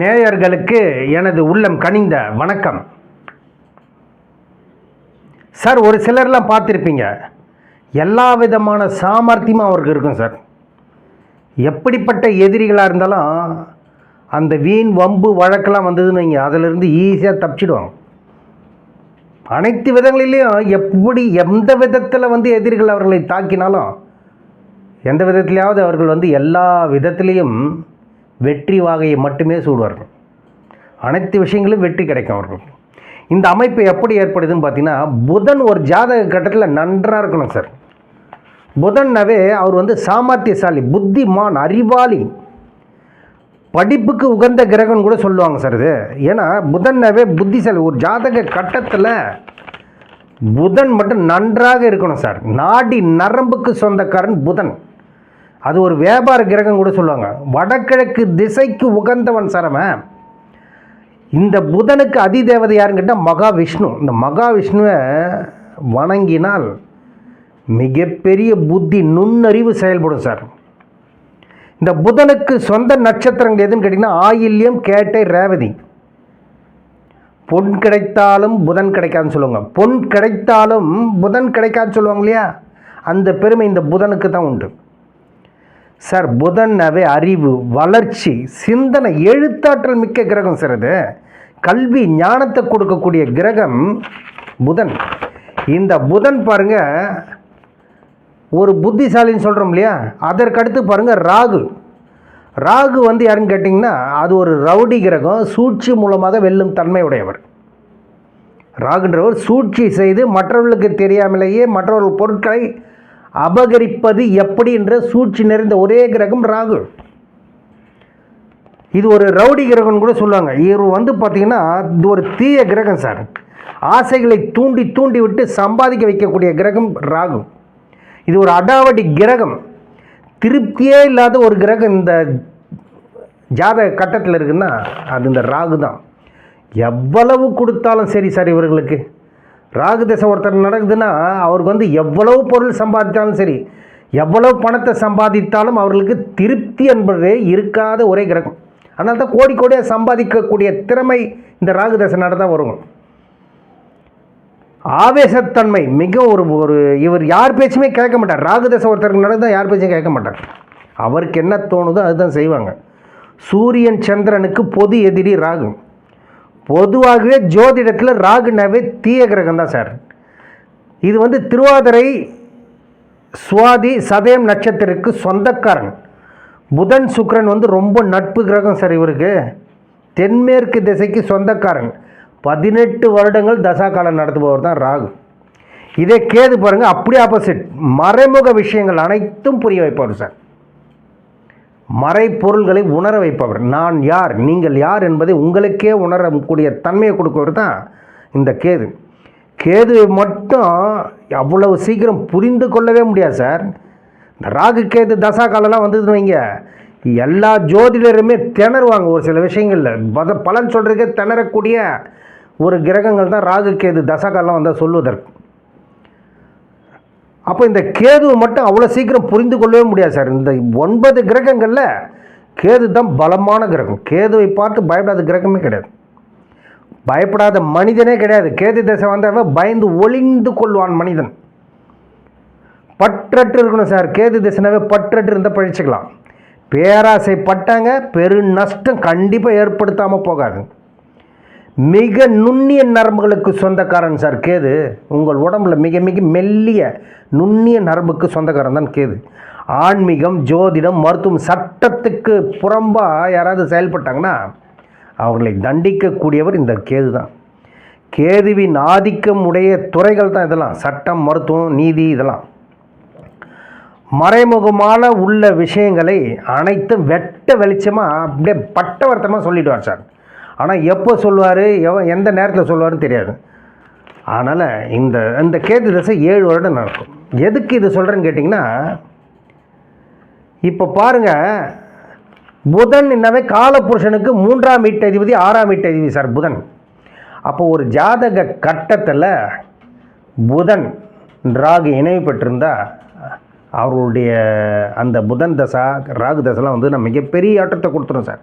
நேயர்களுக்கு எனது உள்ளம் கனிந்த வணக்கம். சார் ஒரு சிலர்லாம் பார்த்துருப்பீங்க. எல்லா விதமான சாமர்த்தியமும் அவருக்கு இருக்கும் சார். எப்படிப்பட்ட எதிரிகளாக இருந்தாலும் அந்த வீண் வம்பு வழக்கெல்லாம் வந்ததுன்னு வைங்க அதிலிருந்து ஈஸியாக தப்பிச்சிடுவாங்க. அனைத்து விதங்களிலையும் எப்படி எந்த விதத்தில் வந்து எதிரிகள் அவர்களை தாக்கினாலும் எந்த விதத்திலையாவது அவர்கள் வந்து எல்லா விதத்துலேயும் வெற்றி வாகையை மட்டுமே சூடுவார்கள். அனைத்து விஷயங்களும் வெற்றி கிடைக்கும் அவர்களுக்கு இந்த அமைப்பு எப்படி ஏற்படுதுன்னு பார்த்தீங்கன்னா புதன் ஒரு ஜாதக கட்டத்தில் நன்றாக இருக்கணும் சார். புதன்னாவே அவர் வந்து சாமர்த்தியசாலி புத்திமான் அறிவாளி. படிப்புக்கு உகந்த கிரகம்னு கூட சொல்லுவாங்க சார் இது. ஏன்னா புதன்னாவே புத்திசாலி ஒரு ஜாதக கட்டத்தில் புதன் மட்டும் நன்றாக இருக்கணும் சார். நாடி நரம்புக்கு சொந்தக்காரன் புதன். அது ஒரு வியாபார கிரகம் கூட சொல்லுவாங்க. வடகிழக்கு திசைக்கு உகந்தவன் சரம. இந்த புதனுக்கு அதிதேவதை யாருன்னு கேட்டால் மகாவிஷ்ணு. இந்த மகாவிஷ்ணுவை வணங்கினால் மிகப்பெரிய புத்தி நுண்ணறிவு செயல்படும் சார். இந்த புதனுக்கு சொந்த நட்சத்திரங்கள் எதுன்னு கேட்டிங்கன்னா ஆயில்யம் கேட்டை ரேவதி. பொன் கிடைத்தாலும் புதன் கிடைக்காதுன்னு சொல்லுவாங்க. பொன் கிடைத்தாலும் புதன் கிடைக்காதுன்னு சொல்லுவாங்க இல்லையா? அந்த பெருமை இந்த புதனுக்கு தான் உண்டு. சார் புதன்னாவே அறிவு வளர்ச்சி சிந்தனை எழுத்தாற்றல் மிக்க கிரகம் சார் அது. கல்வி ஞானத்தை கொடுக்கக்கூடிய கிரகம் புதன். இந்த புதன் பாருங்க ஒரு புத்திசாலின்னு சொல்கிறோம் இல்லையா? அதற்கடுத்து பாருங்கள் ராகு. ராகு வந்து யாருன்னு கேட்டிங்கன்னா அது ஒரு ரவுடி கிரகம் சூழ்ச்சி மூலமாக வெல்லும் தன்மை உடையவர். ராகுன்றவர் சூழ்ச்சி செய்து மற்றவர்களுக்கு தெரியாமலேயே மற்றவர்கள் பொருட்களை அபகரிப்பது எப்படி என்ற சூழ்ச்சி நிறைந்த ஒரே கிரகம் ராகு. இது ஒரு ரவுடி கிரகம்னு கூட சொல்லுவாங்க. இவர் வந்து பார்த்தீங்கன்னா இது ஒரு தீய கிரகம் சார். ஆசைகளை தூண்டி தூண்டி விட்டு சம்பாதிக்க வைக்கக்கூடிய கிரகம் ராகு. இது ஒரு அடாவடி கிரகம். திருப்தியே இல்லாத ஒரு கிரகம் இந்த ஜாதக கட்டத்தில் இருக்குன்னா அது இந்த ராகு தான் எவ்வளவு கொடுத்தாலும் சரி சார் இவர்களுக்கு. ராகு தசை ஒருத்தர் நடக்குதுன்னா அவருக்கு வந்து எவ்வளவு பொருள் சம்பாதித்தாலும் சரி எவ்வளவு பணத்தை சம்பாதித்தாலும் அவர்களுக்கு திருப்தி என்பதே இருக்காத ஒரே கிரகம். அதனால தான் கோடி கோடியாக சம்பாதிக்கக்கூடிய திறமை இந்த ராகு தசை நடந்தால் வரும். ஆவேசத்தன்மை மிக ஒரு ஒரு இவர் யார் பேச்சுமே கேட்க மாட்டார். ராகு தசை ஒருத்தருக்கு நடந்தால் யார் பேச்சும் கேட்க மாட்டார். அவருக்கு என்ன தோணுதோ அதுதான் செய்வாங்க. சூரியன் சந்திரனுக்கு பொது எதிரி ராகு. பொதுவாகவே ஜோதிடத்தில் ராகுனாவே தீய கிரகம் தான் சார். இது வந்து திருவாதிரை சுவாதி சதயம் நட்சத்திரத்துக்கு சொந்தக்காரன். புதன் சுக்கரன் வந்து ரொம்ப நட்பு கிரகம் சார் இவருக்கு. தென்மேற்கு திசைக்கு சொந்தக்காரன். பதினெட்டு வருடங்கள் தசா காலம் நடத்துபவர் தான் ராகு. இதே கேது பாருங்கள் அப்படி ஆப்போசிட் மறைமுக விஷயங்கள் அனைத்தும் புரிய வைப்பார் சார். மறைப்பொருள்களை உணர வைப்பவர். நான் யார்? நீங்கள் யார் என்பதை உங்களுக்கே உணரக்கூடிய தன்மையை கொடுப்பவர் தான் இந்த கேது. கேது மட்டும் அவ்வளவு சீக்கிரம் புரிந்து கொள்ளவே முடியாது சார். இந்த ராகு கேது தசா காலம்லாம் வந்ததுன்னு வைங்க. எல்லா ஜோதிடருமே திணறுவாங்க ஒரு சில விஷயங்களில். பத பலன் சொல்கிறதுக்கே திணறக்கூடிய ஒரு கிரகங்கள் தான் ராகு கேது தசா காலம் வந்தால் சொல்வதற்கு. அப்போ இந்த கேதுவை மட்டும் அவ்வளோ சீக்கிரம் புரிந்து கொள்ளவே முடியாது சார். இந்த ஒன்பது கிரகங்களில் கேது தான் பலமான கிரகம். கேதுவை பார்த்து பயப்படாத கிரகமே கிடையாது. பயப்படாத மனிதனே கிடையாது. கேது தசை வந்தவன் பயந்து ஒளிந்து கொள்வான் மனிதன். பற்றற்று இருக்கணும் சார். கேது திசைனாவே பற்றற்று இருந்தால் பழிச்சுக்கலாம். பேராசை பட்டாங்க பெரு நஷ்டம் கண்டிப்பாக ஏற்படுத்தாமல் போகாது. மிக நுண்ணிய நரம்புகளுக்கு சொந்தக்காரன் சார் கேது. உங்கள் உடம்புல மிக மிக மெல்லிய நுண்ணிய நரம்புக்கு சொந்தக்காரன் தான் கேது. ஆன்மீகம் ஜோதிடம் மருத்துவம் சட்டத்துக்கு புறம்பாக யாராவது செயல்பட்டாங்கன்னா அவர்களை தண்டிக்கக்கூடியவர் இந்த கேது தான். கேதுவின் ஆதிக்கம் உடைய துறைகள் தான் இதெல்லாம். சட்டம் மருத்துவம் நீதி இதெல்லாம். மறைமுகமான உள்ள விஷயங்களை அனைத்தும் வெட்ட வெளிச்சமாக அப்படியே பட்டவர்த்தமாக சொல்லிடுவார் சார். ஆனால் எப்போ சொல்லுவார் எவ எந்த நேரத்தில் சொல்லுவார்னு தெரியாது. அதனால் இந்த இந்த கேது தசை ஏழு வருடம் நடக்கும். எதுக்கு இது சொல்கிறேன்னு கேட்டிங்கன்னா இப்போ பாருங்கள் புதன் என்னவே காலபுருஷனுக்கு மூன்றாம் வீட்டதிபதி ஆறாம் வீட்டதிபதி சார் புதன். அப்போ ஒரு ஜாதக கட்டத்தில் புதன் ராகு இணைவு பெற்றிருந்தால் அவருடைய அந்த புதன் தசா ராகு தசைலாம் வந்து நம்ம மிகப்பெரிய ஆட்டத்தை கொடுத்துரும் சார்.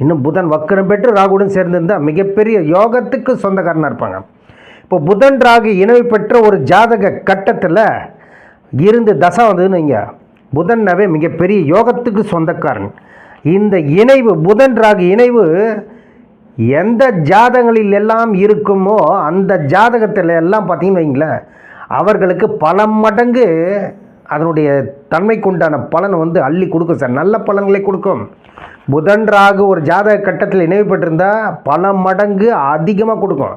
இன்னும் புதன் வக்கரம் பெற்று ராகுடன் சேர்ந்திருந்தால் மிகப்பெரிய யோகத்துக்கு சொந்தக்காரனாக இருப்பாங்க. இப்போ புதன் ராகு இணைவு பெற்ற ஒரு ஜாதக கட்டத்தில் இருந்து தசை வந்ததுன்னு வைங்க. புதன்னாவே மிகப்பெரிய யோகத்துக்கு சொந்தக்காரன். இந்த இணைவு புதன் ராகு இணைவு எந்த ஜாதகங்களில் எல்லாம் இருக்குமோ அந்த ஜாதகத்தில் எல்லாம் பார்த்தீங்கன்னு வைங்களேன் அவர்களுக்கு பல மடங்கு அதனுடைய தன்மைக்குண்டான பலனை வந்து அள்ளி கொடுக்கும் சார். நல்ல பலன்களை கொடுக்கும். புதன் ராகு ஒரு ஜாதக கட்டத்தில் இணைவு பெற்றிருந்தால் பல மடங்கு அதிகமாக கொடுக்கும்.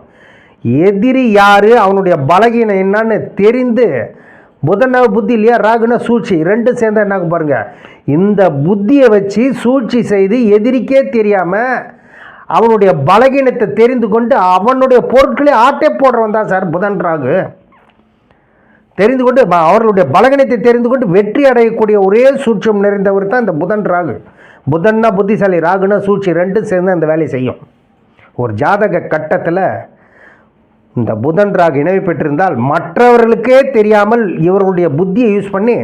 எதிரி யார்? அவனுடைய பலகீனம் என்னன்னு தெரிந்து புதன் புத்தி இல்லையா? ராகுனா சூழ்ச்சி. ரெண்டும் சேர்ந்தா என்ன பாருங்கள் இந்த புத்தியை வச்சு சூழ்ச்சி செய்து எதிரிக்கே தெரியாமல் அவனுடைய பலகீனத்தை தெரிந்து கொண்டு அவனுடைய பொருட்களை ஆட்டை போடுறவன் தான் சார் புதன் ராகு. தெரிந்து கொண்டு ப- அவர்களுடைய பலகணத்தை தெரிந்து கொண்டு வெற்றி அடையக்கூடிய ஒரே சூட்சம் நிறைந்தவர் தான் இந்த புதன் ராகு. புதன்னா புத்திசாலி ராகுனா சூழ்ச்சி ரெண்டும் சேர்ந்து அந்த வேலையை செய்யும். ஒரு ஜாதக கட்டத்தில் இந்த புதன் ராகு இணைவு பெற்றிருந்தால் மற்றவர்களுக்கே தெரியாமல் இவர்களுடைய புத்தியை யூஸ் பண்ணி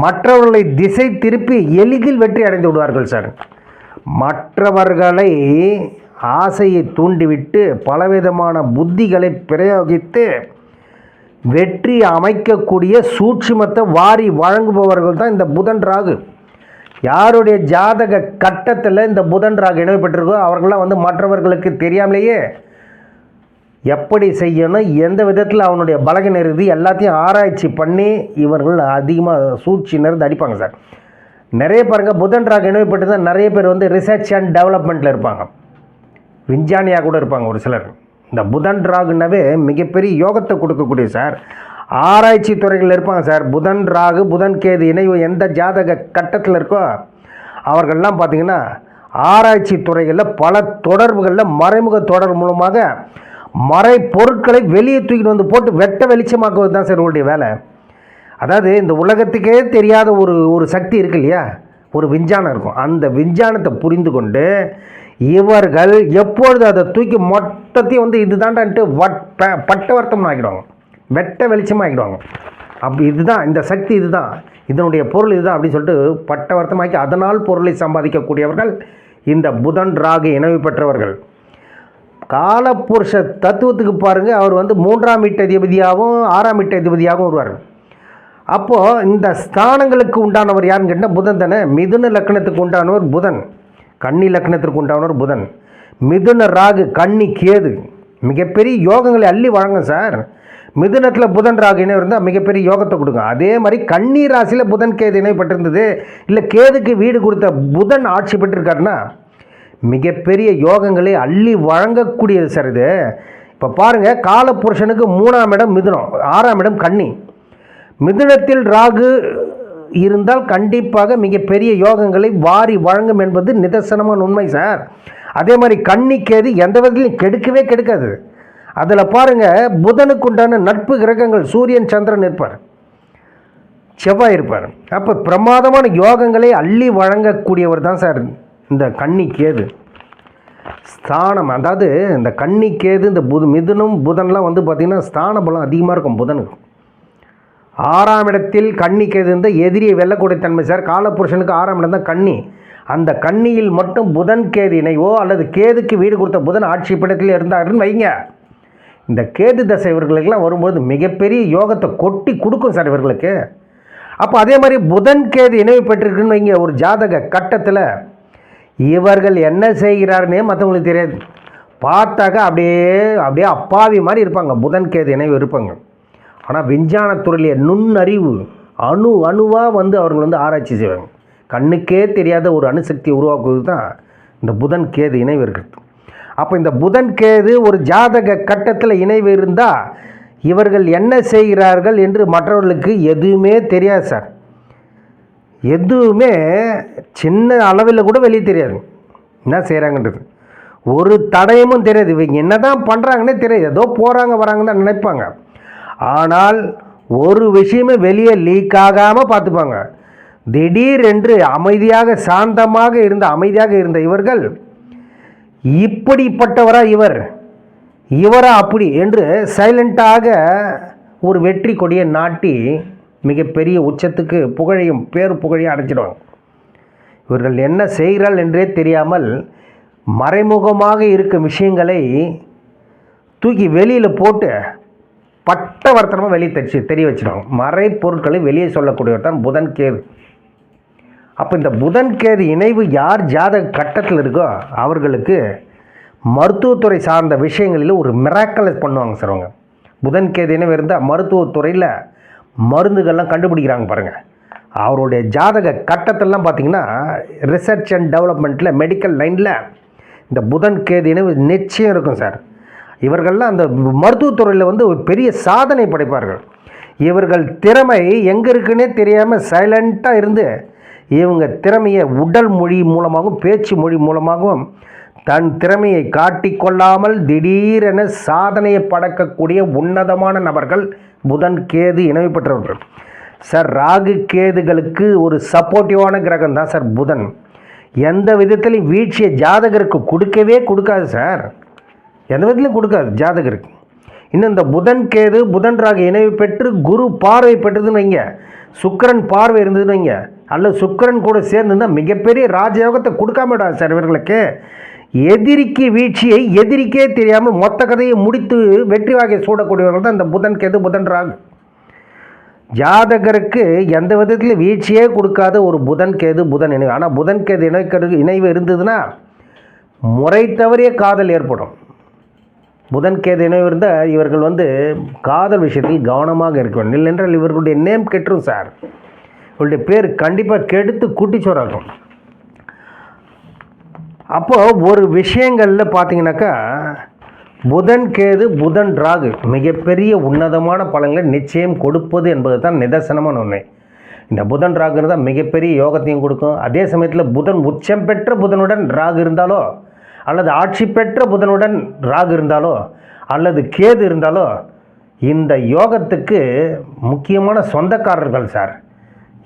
மற்றவர்களை திசை திருப்பி எளிதில் வெற்றி அடைந்து விடுவார்கள் சார். மற்றவர்களை ஆசையை தூண்டிவிட்டு பலவிதமான புத்திகளை பிரயோகித்து வெற்றி அமைக்கக்கூடிய சூட்சுமத்தை வாரி வழங்குபவர்கள் தான் இந்த புதன் ராகு. யாருடைய ஜாதக கட்டத்தில் இந்த புதன் ராகு இணைப்பட்டிருக்கோ பெற்றிருக்கோ அவர்கள்லாம் வந்து மற்றவர்களுக்கு தெரியாமலேயே எப்படி செய்யணும் எந்த விதத்தில் அவனுடைய பலகீனம் இருக்குது எல்லாத்தையும் ஆராய்ச்சி பண்ணி இவர்கள் அதிகமாக சூழ்ச்சி நிறந்து அடிப்பாங்க சார். நிறைய பாருங்கள் புதன் ராகு இணைப்பட்டு தான் நிறைய பேர் வந்து ரிசர்ச் அண்ட் டெவலப்மெண்ட்டில் இருப்பாங்க. விஞ்ஞானியாக கூட இருப்பாங்க ஒரு சிலர். இந்த புதன் ராகுனாவே மிகப்பெரிய யோகத்தை கொடுக்கக்கூடிய சார். ஆராய்ச்சி துறைகளில் இருப்பாங்க சார். புதன் ராகு புதன் கேது இணைவு எந்த ஜாதக கட்டத்தில் இருக்கோ அவர்கள்லாம் பார்த்திங்கன்னா ஆராய்ச்சி துறைகளில் பல தொடர்புகளில் மறைமுக தொடர்பு மூலமாக மறை பொருட்களை வெளியே தூக்கிட்டு வந்து போட்டு வெட்ட வெளிச்சமாக்குவது தான் சார் உங்களுடைய வேலை. அதாவது இந்த உலகத்துக்கே தெரியாத ஒரு ஒரு சக்தி இருக்கு இல்லையா? ஒரு விஞ்ஞானம் இருக்கும். அந்த விஞ்ஞானத்தை புரிந்து கொண்டு இவர்கள் எப்பொழுது அதை தூக்கி மொத்தத்தையும் வந்து இதுதான்டான்ட்டு வட்ட பட்டவர்த்தம் ஆக்கிடுவாங்க வெட்ட வெளிச்சமாக ஆக்கிடுவாங்க அப்படி இதுதான் இந்த சக்தி இதுதான். இதனுடைய பொருள் இதுதான் அப்படின்னு சொல்லிட்டு பட்டவர்த்தமாக்கி அதனால் பொருளை சம்பாதிக்கக்கூடியவர்கள் இந்த புதன் ராகு இணைவு பெற்றவர்கள். காலப்புருஷ தத்துவத்துக்கு பாருங்கள் அவர் வந்து மூன்றாம் வீட்டு அதிபதியாகவும் ஆறாம் வீட்டு அதிபதியாகவும் வருவார். அப்போது இந்த ஸ்தானங்களுக்கு உண்டானவர் யாருன்னு கேட்டால் புதன் தானே. மிதுன லக்னத்துக்கு உண்டானவர் புதன். கன்னி லக்னத்திற்கு உண்டானவர் புதன். மிதுன ராகு கன்னி கேது. மிகப்பெரிய யோகங்களை அள்ளி வழங்கும் சார். மிதுனத்தில் புதன் ராகு இணைவு இருந்தால் மிகப்பெரிய யோகத்தை கொடுக்கும் அதே மாதிரி கன்னி ராசியில் புதன் கேது இணைப்பட்டிருந்தது இல்லை கேதுக்கு வீடு கொடுத்த புதன் ஆட்சி பெற்றிருக்காருன்னா மிகப்பெரிய யோகங்களை அள்ளி வழங்கக்கூடியது சார் இது. இப்போ பாருங்கள் காலப்புருஷனுக்கு மூணாம் இடம் மிதுனம் ஆறாம் இடம் கன்னி. மிதுனத்தில் ராகு இருந்தால் கண்டிப்பாக மிகப்பெரிய யோகங்களை வாரி வழங்கும் என்பது நிதர்சனமான உண்மை சார். அதே மாதிரி கண்ணிக்கேது எந்த விதத்திலையும் கெடுக்கவே கெடுக்காது. அதில் பாருங்கள் புதனுக்கு உண்டான நட்பு கிரகங்கள் சூரியன் சந்திரன் இருப்பார். செவ்வாய் இருப்பார். அப்போ பிரமாதமான யோகங்களை அள்ளி வழங்கக்கூடியவர் தான் சார் இந்த கன்னி கேது. ஸ்தானம் அதாவது இந்த கன்னி கேது இந்த புது மிதுனும் புதன்லாம் வந்து பார்த்திங்கன்னா ஸ்தான பலம் அதிகமாக இருக்கும் புதனுக்கு. ஆறாம் இடத்தில் கன்னி கேது எதிரியை வெல்லக்கூடிய தன்மை சார். காலபுருஷனுக்கு ஆறாம் இடம் தான் கண்ணி. அந்த கண்ணியில் மட்டும் புதன் கேது இணைவோ அல்லது கேதுக்கு வீடு கொடுத்த புதன் ஆட்சி படத்தில் இருந்தாருன்னு வைங்க. இந்த கேது தசை இவர்களுக்கெல்லாம் வரும்போது மிகப்பெரிய யோகத்தை கொட்டி கொடுக்கும் சார் இவர்களுக்கு. அப்போ அதே மாதிரி புதன் கேது இணைவு பெற்றிருக்குன்னு வைங்க ஒரு ஜாதக கட்டத்தில். இவர்கள் என்ன செய்கிறாருன்னே மற்றவங்களுக்கு தெரியாது. பார்த்தாக்க அப்படியே அப்படியே அப்பாவி மாதிரி இருப்பாங்க. புதன் கேது இணைவு இருப்பாங்க. ஆனால் விஞ்ஞானத்துறையிலே நுண்ணறிவு அணு அணுவாக வந்து அவர்கள் வந்து ஆராய்ச்சி செய்வாங்க. கண்ணுக்கே தெரியாத ஒரு அணுசக்தியை உருவாக்குவது தான் இந்த புதன் கேது இணைவு இருக்கிறது அப்போ இந்த புதன் கேது ஒரு ஜாதக கட்டத்தில் இணைவு இருந்தால் இவர்கள் என்ன செய்கிறார்கள் என்று மற்றவர்களுக்கு எதுவுமே தெரியாது சார். எதுவுமே சின்ன அளவில் கூட வெளியே தெரியாது. என்ன செய்கிறாங்கன்றது ஒரு தடயமும் தெரியாது. இவங்க என்ன தான் பண்ணுறாங்கன்னே தெரியாது. ஏதோ போகிறாங்க வராங்க தான் நினைப்பாங்க. ஆனால் ஒரு விஷயமே வெளியே லீக் ஆகாமல் பார்த்துப்பாங்க. திடீரென்று அமைதியாக சாந்தமாக இருந்த அமைதியாக இருந்த இவர்கள் இப்படிப்பட்டவரா இவர்? இவரா அப்படி என்று சைலண்ட்டாக ஒரு வெற்றி கொடியை நாட்டி மிகப்பெரிய உச்சத்துக்கு புகழையும் பேர் புகழையும் அடைச்சிடுவாங்க இவர்கள் என்ன செய்கிறாள் என்றே தெரியாமல் மறைமுகமாக இருக்கும் விஷயங்களை தூக்கி வெளியில் போட்டு பட்டவர்த்தனமாக வெளியே தெரிச்சு தெரிய வச்சிடும். மறை பொருட்களை வெளியே சொல்லக்கூடியவர் தான் புதன் கேது. அப்போ இந்த புதன் கேது இணைவு யார் ஜாதக கட்டத்தில் இருக்கோ அவர்களுக்கு மருத்துவத்துறை சார்ந்த விஷயங்களில் ஒரு மிராக்கல் பண்ணுவாங்க சார் அவங்க. புதன் கேது இணைவு இருந்தால் மருத்துவத்துறையில் மருந்துகள்லாம் கண்டுபிடிக்கிறாங்க பாருங்கள் அவருடைய ஜாதக கட்டத்திலலாம் பார்த்தீங்கன்னா ரிசர்ச் அண்ட் டெவலப்மெண்ட்டில் மெடிக்கல் லைனில் இந்த புதன் கேது இணைவு நிச்சயம் இருக்கும் சார் இவர்கள்லாம் அந்த மருத்துவத்துறையில் வந்து ஒரு பெரிய சாதனை படைப்பார்கள். இவர்கள் திறமை எங்கே இருக்குன்னே தெரியாமல் சைலண்ட்டாக இருந்து இவங்க திறமையை உடல் மொழி மூலமாகவும் பேச்சு மொழி மூலமாகவும் தன் திறமையை காட்டிக்கொள்ளாமல் திடீரென சாதனையை படக்கக்கூடிய உன்னதமான நபர்கள் புதன் கேது இணைவு பெற்றவர்கள். சார் ராகு கேதுகளுக்கு ஒரு சப்போர்ட்டிவான கிரகம் தான் சார் புதன். எந்த விதத்திலையும் வீழ்ச்சியை ஜாதகருக்கு கொடுக்கவே கொடுக்காது சார். எந்த விதத்திலையும் கொடுக்காது ஜாதகருக்கு. இன்னும் இந்த புதன் கேது புதன் ராகு இணைவு பெற்று குரு பார்வை பெற்றதுன்னு வைங்க. சுக்கரன் பார்வை இருந்ததுன்னு வைங்க. அல்லது சுக்கிரன் கூட சேர்ந்துருந்தா மிகப்பெரிய ராஜயோகத்தை கொடுக்காம விடாது சார் இவர்களுக்கு. எதிரிக்கு வீழ்ச்சியை எதிரிக்கே தெரியாமல் மொத்த கதையை முடித்து வெற்றி வாகை சூடக்கூடியவர்கள் தான் இந்த புதன் கேது புதன் ராகு. ஜாதகருக்கு எந்த விதத்தில் வீழ்ச்சியே கொடுக்காத ஒரு புதன் கேது புதன் இணைவு. ஆனால் புதன் கேது இணைக்கிறது இணைவு இருந்ததுன்னா முறை தவறிய காதல் ஏற்படும். புதன் கேது இணைவு இருந்தால் இவர்கள் வந்து காதல் விஷயத்தில் கவனமாக இருக்க வேண்டும். இல்லைன்றால் இவர்களுடைய நேம் கெட்டுரும் சார் இவருடைய பேர் கண்டிப்பாக கெடுத்து குட்டிச்சோராக்கும் அப்போது ஒரு விஷயங்களில் பார்த்தீங்கன்னாக்கா புதன் கேது புதன் ராகு மிகப்பெரிய உன்னதமான பலன்களை நிச்சயம் கொடுப்பது என்பது தான் நிதர்சனமான உண்மை. இந்த புதன் ராகு தான் மிகப்பெரிய யோகத்தையும் கொடுக்கும். அதே சமயத்தில் புதன் உச்சம் பெற்ற புதனுடன் ராகு இருந்தாலோ அல்லது ஆட்சி பெற்ற புதனுடன் ராகு இருந்தாலோ அல்லது கேது இருந்தாலோ இந்த யோகத்துக்கு முக்கியமான சொந்தக்காரர்கள் சார்.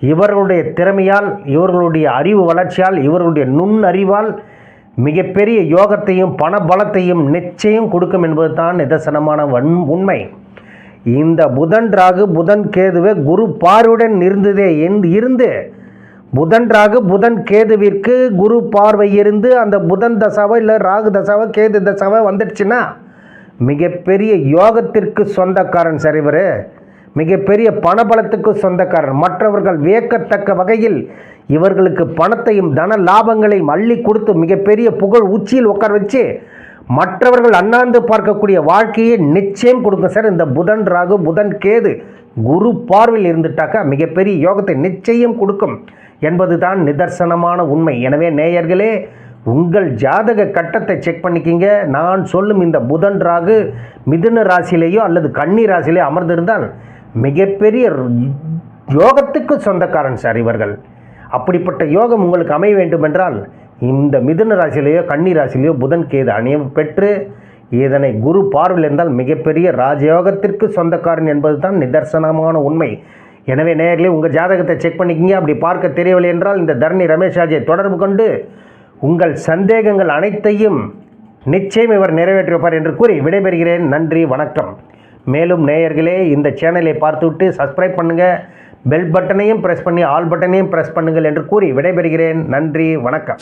இவர்களுடைய திறமையால் இவர்களுடைய அறிவு வளர்ச்சியால் இவர்களுடைய நுண்ணறிவால் மிகப்பெரிய யோகத்தையும் பண பலத்தையும் நிச்சயம் கொடுக்கும் என்பது தான் நிதர்சனமான வன் உண்மை. இந்த புதன் ராகு புதன் கேதுவை குரு பார்வையுடன் இருந்ததே என்று இருந்து புதன் ராகு புதன் கேதுவிற்கு குரு பார்வை இருந்து அந்த புதன் தசாவோ இல்லை ராகு தசாவோ கேது தசாவோ வந்துடுச்சுன்னா மிகப்பெரிய யோகத்திற்கு சொந்தக்காரன் சார் இவர். மிகப்பெரிய பணபலத்துக்கு சொந்தக்காரன் மற்றவர்கள் வியக்கத்தக்க வகையில் இவர்களுக்கு பணத்தையும் தன லாபங்களையும் அள்ளி கொடுத்து மிகப்பெரிய புகழ் உச்சியில் உட்கார வச்சு மற்றவர்கள் அண்ணாந்து பார்க்கக்கூடிய வாழ்க்கையை நிச்சயம் கொடுக்கும் சார். இந்த புதன் ராகு புதன் கேது குரு பார்வையில் இருந்துட்டாக்கா மிகப்பெரிய யோகத்தை நிச்சயம் கொடுக்கும். என்பது தான் நிதர்சனமான உண்மை. எனவே நேயர்களே உங்கள் ஜாதக கட்டத்தை செக் பண்ணிக்கிங்க. நான் சொல்லும் இந்த புதன் ராகு மிதுன ராசியிலேயோ அல்லது கன்னி ராசியிலேயோ அமர்ந்திருந்தால் மிகப்பெரிய யோகத்துக்கு சொந்தக்காரன் சார் இவர்கள். அப்படிப்பட்ட யோகம் உங்களுக்கு அமைய வேண்டுமென்றால் இந்த மிதுன ராசியிலேயோ கன்னி ராசியிலேயோ புதன் கேது அணியம் பெற்று இதனை குரு பார்வையில் இருந்தால் மிகப்பெரிய ராஜயோகத்திற்கு சொந்தக்காரன் என்பது தான் நிதர்சனமான உண்மை. எனவே நேயர்களே உங்கள் ஜாதகத்தை செக் பண்ணிக்கிங்க. அப்படி பார்க்க தெரியவில்லை என்றால் இந்த தரணி ரமேஷ் ராஜை தொடர்பு கொண்டு உங்கள் சந்தேகங்கள் அனைத்தையும் நிச்சயம் இவர் நிறைவேற்றிவிப்பார் என்று கூறி விடைபெறுகிறேன். நன்றி வணக்கம். மேலும் நேயர்களே இந்த சேனலை பார்த்துவிட்டு சப்ஸ்கிரைப் பண்ணுங்கள் பெல் பட்டனையும் ப்ரெஸ் பண்ணி ஆல் பட்டனையும் ப்ரெஸ் பண்ணுங்கள் என்று கூறி விடைபெறுகிறேன். நன்றி வணக்கம்.